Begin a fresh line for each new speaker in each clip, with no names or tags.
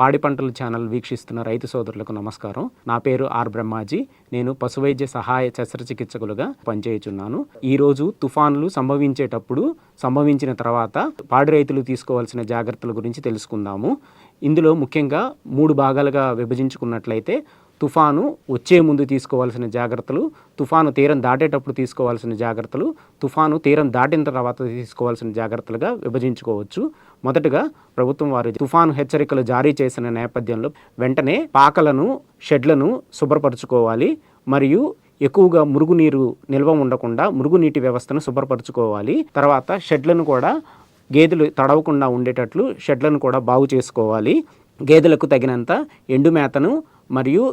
పాడి పంటల ఛానల్ వీక్షిస్తున్న రైతు సోదరులకు నమస్కారం. నా పేరు ఆర్ బ్రహ్మాజీ. నేను పశువైద్య సహాయ శస్త్రచికిత్సకులుగా పనిచేయుచున్నాను. ఈరోజు తుఫాన్లు సంభవించేటప్పుడు సంభవించిన తర్వాత పాడి రైతులు తీసుకోవాల్సిన జాగ్రత్తల గురించి తెలుసుకుందాము. ఇందులో ముఖ్యంగా మూడు భాగాలుగా విభజించుకున్నట్లయితే తుఫాను వచ్చే ముందు తీసుకోవాల్సిన జాగ్రత్తలు తుఫాను తీరం దాటేటప్పుడు తీసుకోవాల్సిన జాగ్రత్తలు తుఫాను తీరం దాటిన తర్వాత తీసుకోవాల్సిన జాగ్రత్తలుగా విభజించుకోవచ్చు. మొదటగా ప్రభుత్వం వారు తుఫాను హెచ్చరికలు జారీ చేసిన నేపథ్యంలో వెంటనే పాకలను షెడ్లను శుభ్రపరచుకోవాలి మరియు ఎక్కువగా మురుగునీరు నిల్వ ఉండకుండా మురుగునీటి వ్యవస్థను శుభ్రపరచుకోవాలి. తర్వాత షెడ్లను కూడా గేదెలు తడవకుండా ఉండేటట్లు షెడ్లను కూడా బాగు చేసుకోవాలి. గేదెలకు తగినంత ఎండు మేతను మరియు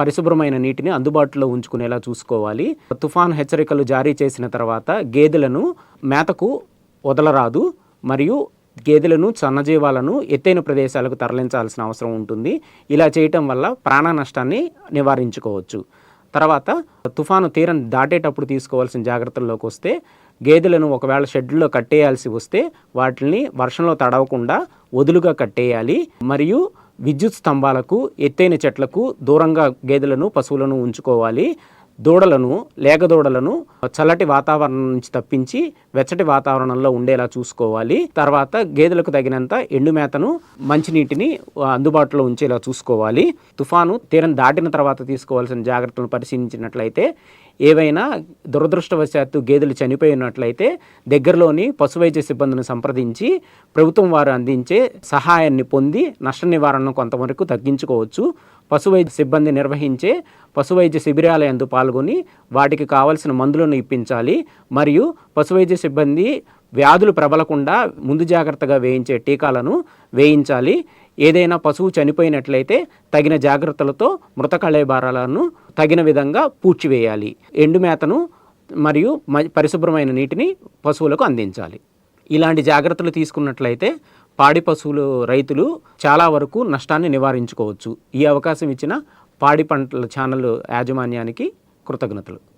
పరిశుభ్రమైన నీటిని అందుబాటులో ఉంచుకునేలా చూసుకోవాలి. తుఫాన్ హెచ్చరికలు జారీ చేసిన తర్వాత గేదెలను మేతకు వదలరాదు మరియు గేదెలను సన్నజీవాలను ఎత్తైన ప్రదేశాలకు తరలించాల్సిన అవసరం ఉంటుంది. ఇలా చేయటం వల్ల ప్రాణ నష్టాన్ని నివారించుకోవచ్చు. తర్వాత తుఫాను తీరం దాటేటప్పుడు తీసుకోవాల్సిన జాగ్రత్తల్లోకి వస్తే గేదెలను ఒకవేళ షెడ్లో కట్టేయాల్సి వస్తే వాటిని వర్షంలో తడవకుండా వదులుగా కట్టేయాలి. మరియు విద్యుత్ స్తంభాలకు ఎత్తైన చెట్లకు దూరంగా గేదెలను పశువులను ఉంచుకోవాలి. దూడలను లేగ దూడలను చల్లటి వాతావరణం నుంచి తప్పించి వెచ్చటి వాతావరణంలో ఉండేలా చూసుకోవాలి. తర్వాత గేదెలకు తగినంత ఎండు మేతను మంచినీటిని అందుబాటులో ఉంచేలా చూసుకోవాలి. తుఫాను తీరం దాటిన తర్వాత తీసుకోవాల్సిన జాగ్రత్తలను పరిశీలించినట్లయితే ఏవైనా దురదృష్టవశాత్తు గేదెలు చనిపోయినట్లయితే దగ్గరలోని పశువైద్య సిబ్బందిని సంప్రదించి ప్రభుత్వం వారు అందించే సహాయాన్ని పొంది నష్ట నివారణను కొంతవరకు తగ్గించుకోవచ్చు. పశువైద్య సిబ్బంది నిర్వహించే పశువైద్య శిబిరాలయందు పాల్గొని వాటికి కావలసిన మందులను ఇప్పించాలి. మరియు పశువైద్య సిబ్బంది వ్యాధులు ప్రబలకుండా ముందు జాగ్రత్తగా వేయించే టీకాలను వేయించాలి. ఏదైనా పశువు చనిపోయినట్లయితే తగిన జాగ్రత్తలతో మృత కళేబారాలను తగిన విధంగా పూడ్చివేయాలి. ఎండు మేతను మరియు మ- పరిశుభ్రమైన నీటిని పశువులకు అందించాలి. ఇలాంటి జాగ్రత్తలు తీసుకున్నట్లయితే పాడి పశువులు రైతులు చాలా వరకు నష్టాన్ని నివారించుకోవచ్చు. ఈ అవకాశం ఇచ్చిన పాడి పంటల ఛానల్ యాజమాన్యానికి కృతజ్ఞతలు.